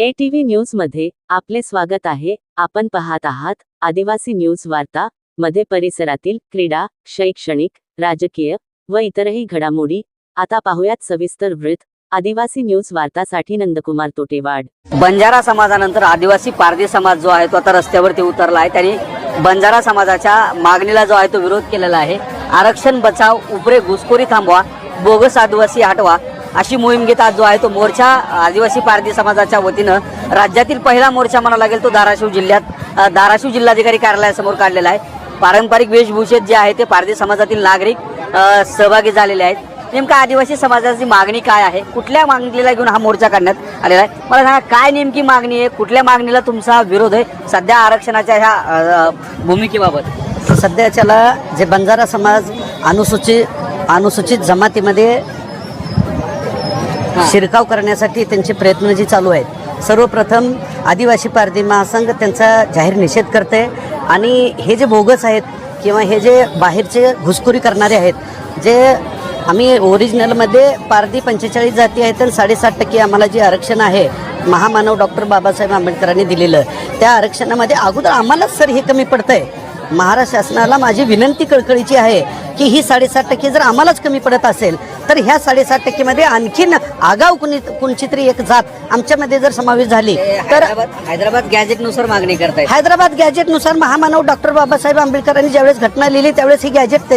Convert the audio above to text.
ए TV न्यूजमध्ये आपले स्वागत आहे. आपण पाहत आहात आदिवासी न्यूज वार्ता मध्ये परिसरातील क्रीडा शैक्षणिक राजकीय व इतरही घडामोडी. आता पाहूयात सविस्तर वृत्त. आदिवासी न्यूज वार्तासाठी नंदकुमार तोटेवाड. बंजारा समाजानंतर आदिवासी पारधी समाज जो आहे तो आता रस्त्यावरती उतरला आहे. त्यांनी बंजारा समाजाच्या मागणीला जो आहे तो विरोध केलेला आहे. आरक्षण बचाव उपरे घुसखोरी थांबवा बोगस आदिवासी हटवा अशी मोहीम घेत आज जो आहे तो मोर्चा आदिवासी पारधी समाजाच्या वतीनं राज्यातील पहिला मोर्चा म्हणावा लागेल तो धाराशिव जिल्ह्यात. धाराशिव जिल्हाधिकारी कार्यालयासमोर काढलेला आहे. पारंपरिक वेशभूषेत जे आहे ते पारधी समाजातील नागरिक सहभागी झालेले आहेत. नेमका आदिवासी समाजाची मागणी काय आहे? कुठल्या मागणीला घेऊन हा मोर्चा काढण्यात आलेला आहे? मला सांगा काय नेमकी मागणी आहे? कुठल्या मागणीला तुमचा विरोध आहे? सध्या आरक्षणाच्या ह्या भूमिकेबाबत. सध्याच्याला जे बंजारा समाज अनुसूचित अनुसूचित जमातीमध्ये शिरकाव करण्यासाठी त्यांचे प्रयत्न जे चालू आहेत. सर्वप्रथम आदिवासी पारधी महासंघ त्यांचा जाहीर निषेध करते आणि हे जे बोगस आहेत किंवा हे जे बाहेरचे घुसखोरी करणारे आहेत जे आम्ही ओरिजिनलमध्ये पारधी पंचेचाळीस जाती आहेत आणि साडेसात टक्के आम्हाला जे आरक्षण आहे महामानव डॉक्टर बाबासाहेब आंबेडकरांनी दिलेलं त्या आरक्षणामध्ये अगोदर आम्हालाच सर हे कमी पडतं आहे महाराष्ट्र शासनाला माझी विनंती कळकळीची आहे की ही साडेसात टक्के जर आम्हालाच कमी पडत असेल तर ह्या साडेसात टक्केमध्ये आणखीन आगाव कुणी कोणची तरी एक जात आमच्यामध्ये जर समावेश झाली तर हैदराबाद गॅजेटनुसार मागणी करतायत. हैदराबाद गॅजेटनुसार महामानव डॉक्टर बाबासाहेब आंबेडकरांनी ज्यावेळेस घटना लिहिली त्यावेळेस ही गॅजेट त्याच्या